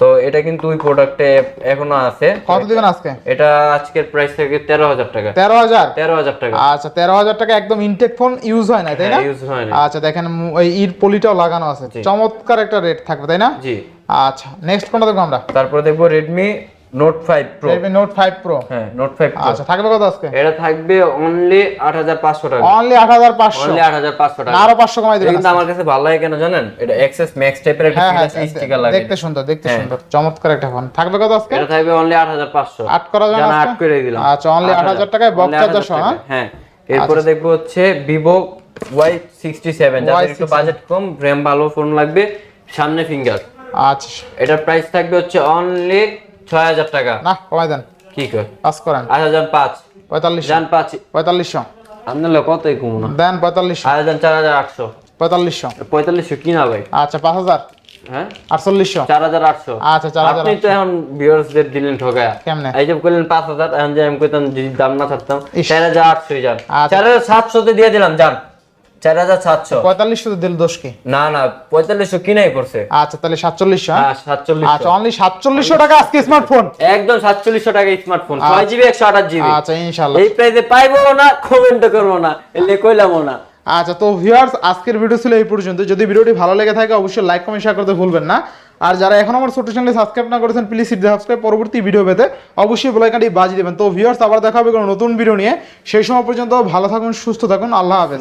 তো এটা কিন্তু ওই প্রোডাক্টে এখনও আছে। কত দিবেন আজকে? এটা আজকের প্রাইস থেকে তেরো হাজার টাকা। তেরো হাজার? তেরো হাজার টাকা। আচ্ছা তেরো হাজার টাকা একদম ইনটেক ফোন ইউজ হয় না তাই না? ইউজ হয় না আচ্ছা দেখেন ওই ইর পলিটাও লাগানো আছে। চমৎকার একটা রেট থাকবে তাই না? জি। আচ্ছা নেক্সট কোনটা দেখব আমরা? তারপরে দেখব Redmi note five pro Redmi note five pro হ্যাঁ নোট ফাইভ প্রো আচ্ছা থাকবে কত আজকে? এটা থাকবে অনলি আট হাজার পাঁচশো টাকা। অনলি আট হাজার পাঁচশো? অনলি আট হাজার পাঁচশো টাকা। আরও পাঁচশো কমাই এটা কিন্তু আমার কাছে ভালো লাগে কেন জানেন? এটা এক্সেস ম্যাক্স টাইপের একটা হ্যাঁ হ্যাঁ স্টিকার লাগে। দেখতে সুন্দর দেখতে হ্যাঁ। সুন্দর চমৎকার একটা ফোন থাকবে কত আজকে? এটা থাকবে অনলি আট হাজার পাঁচশো। আট করা যাবে আট করে দিলাম। আচ্ছা, only 8,000 টাকায় সহ, হ্যাঁ? এরপরে দেখব হচ্ছে ভিভো ওয়াই সিক্সটি সেভেন যাদের একটু বাজেট কম র্যাম ভালো ফোন লাগবে সামনে ফিঙ্গার আচ্ছা। এটার প্রাইস থাকবে হচ্ছে অনলি ছয় হাজার টাকা। না কমাই দেন। কি কর পাস করেন। আট হাজার পাঁচ। পঁয়তাল্লিশশো যান পাঁচ। পঁয়তাল্লিশশো। আপনার কতই কম না। দেন পঁয়তাল্লিশশো। আট হাজার চার হাজার আটশো। পঁয়তাল্লিশশো। পঁয়তাল্লিশশো কিনা ভাই? আচ্ছা পাঁচ হাজার। হ্যাঁ? আটচল্লিশশো। চার হাজার আটশো। আচ্ছা চার হাজার আপনি তো এখন ভিউয়ার্সদের দিলেন ঠকায়া। কেমনে? এই যে করলেন পাঁচ হাজার এখন যে আমি কইতাম যদি দাম না থাকতাম। চার হাজার আটশো যান। আচ্ছা। চার হাজার সাতশোতে দিয়ে দিলাম যান। চার হাজার সাতশো। পঁয়তাল্লিশশো দিল দোষ কি না না পঁয়তাল্লিশশো কিনাই পড়ছে। আচ্ছা তাহলে সাতচল্লিশশো হ্যাঁ? সাতচল্লিশ আচ্ছা অনলি সাতচল্লিশশো টাকা আজকে স্মার্টফোন একদম সাতচল্লিশশো টাকা স্মার্টফোন ছয় জিবি একশো আঠাশ জিবি আচ্ছা ইনশাল্লাহ এই প্রাইসে পাইবো না কমেন্ট করব না এলে কইলামও না। আচ্ছা তো ভিউয়ার্স আজকের ভিডিও ছিল এই পর্যন্ত। যদি ভিডিওটি ভালো লেগে থাকে অবশ্যই লাইক কমেন্ট শেয়ার করতে ভুলবেন না। আর যারা এখন আমার ছোট চ্যানেলে সাবস্ক্রাইব না করেছেন প্লিজ সিট সাবস্ক্রাইব পরবর্তী ভিডিও পেতে। অবশ্যই বেলাইকানটি বাজিয়ে দেবেন। তো ভিউয়ার্স আবার দেখা হবে কোনো নতুন ভিডিও নিয়ে। সেই সময় পর্যন্ত ভালো থাকুন সুস্থ থাকুন। আল্লাহ হাফেজ।